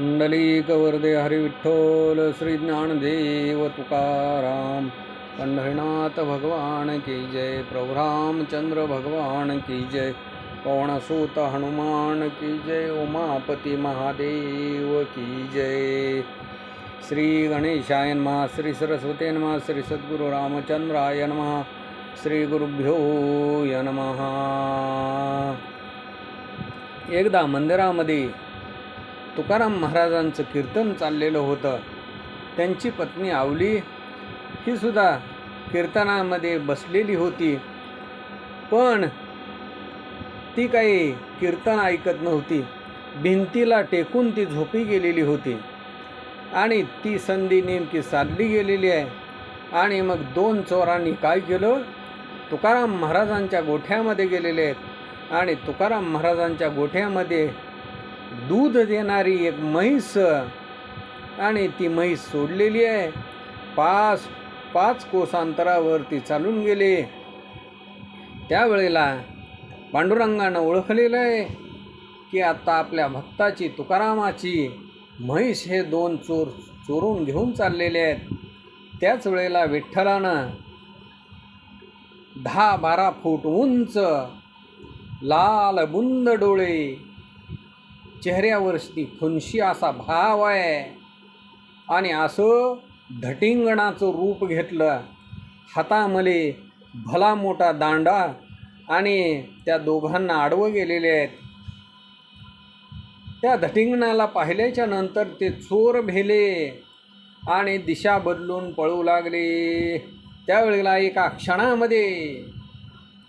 पुंडलिक वरदे हरी श्री ज्ञानदेव तुकाराम। पंढरीनाथ भगवान की जय प्रभु रामचंद्र भगवान की जय पवनसूत हनुमान की जय उमापती महादेव की जय। श्री गणेशाय नमः श्री सरस्वती नमः श्री सद्गुरु रामचंद्राय नमः श्री गुरुभ्यो नमः। एकदा मंदिरामध्ये तुकाराम महाराजांचं कीर्तन चाललेलं होतं. त्यांची पत्नी आवली ही सुद्धा कीर्तनामध्ये बसलेली होती. पण ती काही कीर्तन ऐकत नव्हती. भिंतीला टेकून ती झोपी गेलेली होती. आणि ती संधी नेमकी साधली गेलेली आहे. आणि मग दोन चोरांनी काय केलं? तुकाराम महाराजांच्या गोठ्यामध्ये गेलेले आहेत. आणि तुकाराम महाराजांच्या गोठ्यामध्ये दूध देणारी एक म्हैस आणि ती म्हैस सोडलेली आहे. पाच पाच कोसांतरावर ती चालून गेले. त्यावेळेला पांडुरंगानं ओळखलेलं आहे की आता आपल्या भक्ताची तुकारामाची म्हैस हे दोन चोर चोरून घेऊन चाललेले आहेत. त्याच वेळेला विठ्ठलानं दहा बारा फूट उंच लाल बुंद डोळे चेहऱ्यावरती खुनशी असा भाव आहे. आणि असं धटिंगणाचं रूप घेतलं. हातामध्ये भला मोठा दांडा आणि त्या दोघांना आडवं गेलेले आहेत. त्या धटिंगणाला पाहिल्याच्या नंतर ते चोर भेले आणि दिशा बदलून पळू लागले. त्यावेळेला एका क्षणामध्ये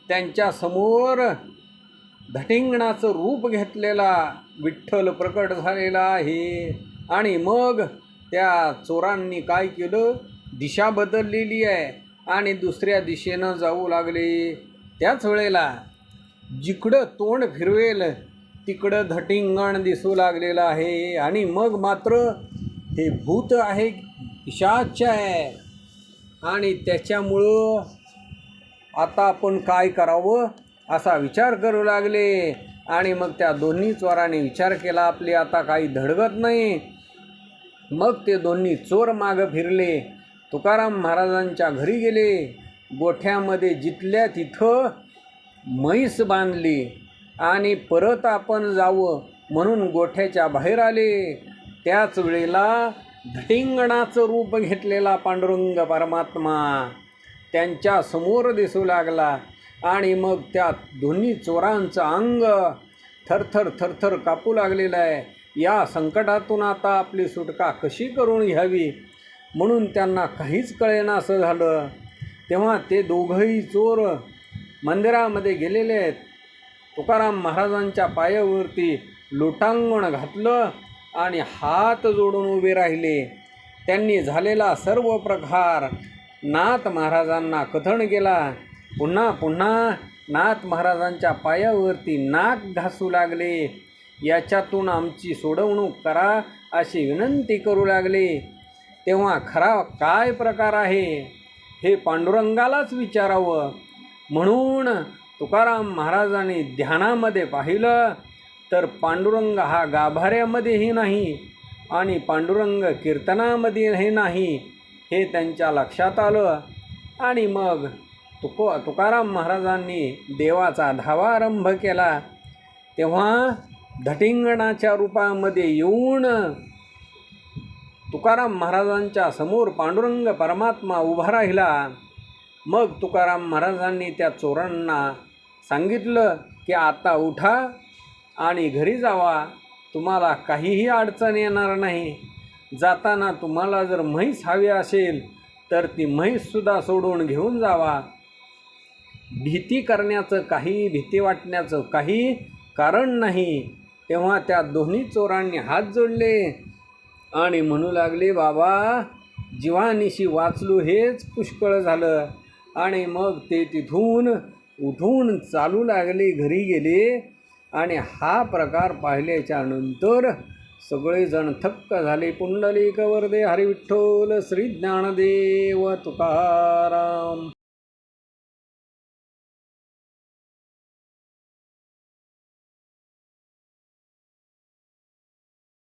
त्यांच्यासमोर धटिंगणाचं रूप घेतलेला विठ्ठल प्रकट झालेला आहे. आणि मग त्या चोरांनी काय केलं? दिशा बदललेली आहे. आणि दुसऱ्या दिशेनं जाऊ लागले. त्याच वेळेला जिकडं तोंड फिरवेल तिकडं धटिंगण दिसू लागलेलं आहे. आणि मग मात्र हे भूत आहे पिशाच आहे. आणि त्याच्यामुळं आता आपण काय करावं? असा विचार करू लागले. आणि मग त्या दोन्ही चोराने विचार केला आपली आता काही धडगत नाही. मग ते दोन्ही चोर मागं फिरले. तुकाराम महाराजांच्या घरी गेले. गोठ्यामध्ये जिथल्या तिथं म्हैस बांधली. आणि परत आपण जावं म्हणून गोठ्याच्या बाहेर आले. त्याच वेळेला धटिंगणाचं रूप घेतलेला पांडुरंग परमात्मा त्यांच्यासमोर दिसू लागला. आणि मग त्यात दोन्ही चोरांचं अंग थरथर थरथर कापू लागलेलं आहे. या संकटातून आता आपली सुटका कशी करून घ्यावी? म्हणून त्यांना काहीच कळेना असं झालं. तेव्हा ते दोघंही चोर मंदिरामध्ये गेलेले आहेत. तुकाराम महाराजांच्या पायावरती लोटांगण घातलं आणि हात जोडून उभे राहिले. त्यांनी झालेला सर्व प्रकार नाथ महाराजांना कथन केला. पुन्हा पुन्हा नाथ महाराजांच्या पायावरती नाक घासू लागले. याच्यातून आमची सोडवणूक करा अशी विनंती करू लागले. तेव्हा खरा काय प्रकार आहे हे पांडुरंगालाच विचारावं. म्हणून तुकाराम महाराजांनी ध्यानामध्ये पाहिलं तर पांडुरंग हा गाभाऱ्यामध्येही नाही आणि पांडुरंग कीर्तनामध्येही नाही हे त्यांच्या लक्षात आलं. आणि मग तुको तुकाराम महाराजांनी देवाचा धावा आरंभ केला. तेव्हा धटिंगणाच्या रूपामध्ये येऊन तुकाराम महाराजांच्या समोर पांडुरंग परमात्मा उभा राहिला. मग तुकाराम महाराजांनी त्या चोरांना सांगितलं की आता उठा आणि घरी जावा. तुम्हाला काहीही अडचण येणार नाही. जाताना तुम्हाला जर म्हैस हवी असेल तर ती म्हैससुद्धा सोडून घेऊन जावा. भीती करण्याचं काही भीती वाटण्याचं काही कारण नाही. तेव्हा त्या दोन्ही चोरांनी हात जोडले आणि म्हणू लागले बाबा जीवानिशी वाचलो हेच पुष्कळ झालं. आणि मग ते तिथून उठून चालू लागले घरी गेले आणि हा प्रकार पाहिल्याच्या नंतर सगळेजण थक्क झाले. पुंडलिक वरदे हरिविठ्ठल श्री ज्ञानदेव तुकाराम.